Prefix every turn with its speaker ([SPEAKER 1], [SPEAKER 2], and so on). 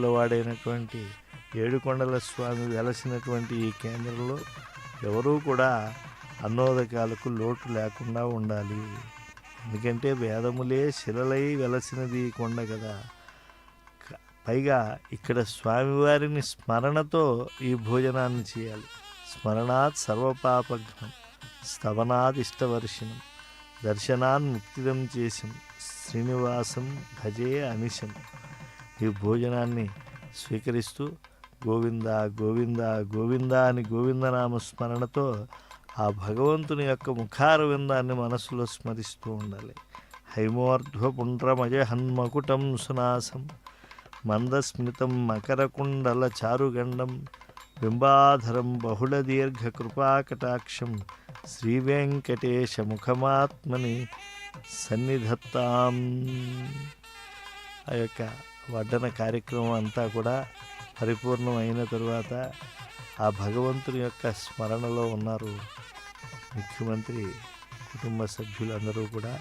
[SPEAKER 1] కొండల వాడైనటువంటి ఏడుకొండల స్వామి వెలసినటువంటి ఈ కేంద్రంలో ఎవరూ కూడా అన్నోదకాలకు లోటు లేకుండా ఉండాలి. ఎందుకంటే వేదములే శిలలై వెలసినది కొండ కదా. పైగా ఇక్కడ స్వామివారిని స్మరణతో ఈ భోజనాన్ని చేయాలి. స్మరణాత్ సర్వపాపఘ్నం స్తవనాత్ ఇష్టవర్షిణం దర్శనాన్ ముక్తిదం చేసిన శ్రీనివాసం భజే అనిశం. ఈ భోజనాన్ని స్వీకరిస్తూ గోవింద గోవింద గోవింద అని గోవిందనామ స్మరణతో ఆ భగవంతుని యొక్క ముఖార విందాన్ని మనసులో స్మరిస్తూ ఉండాలి. హైమోర్ధ్వపుండ్రమయ హన్మకుటం సునాసం మందస్మితం మకరకుండల చారుగండం బింబాధరం బహుళ దీర్ఘ కృపాకటాక్షం శ్రీవెంకటేశ ముఖమాత్మని సన్నిధత్తాం. ఆ యొక్క వడ్డన కార్యక్రమం అంతా కూడా పరిపూర్ణమైన తరువాత ఆ భగవంతుని యొక్క స్మరణలో ఉన్నారు ముఖ్యమంత్రి కుటుంబ సభ్యులందరూ కూడా.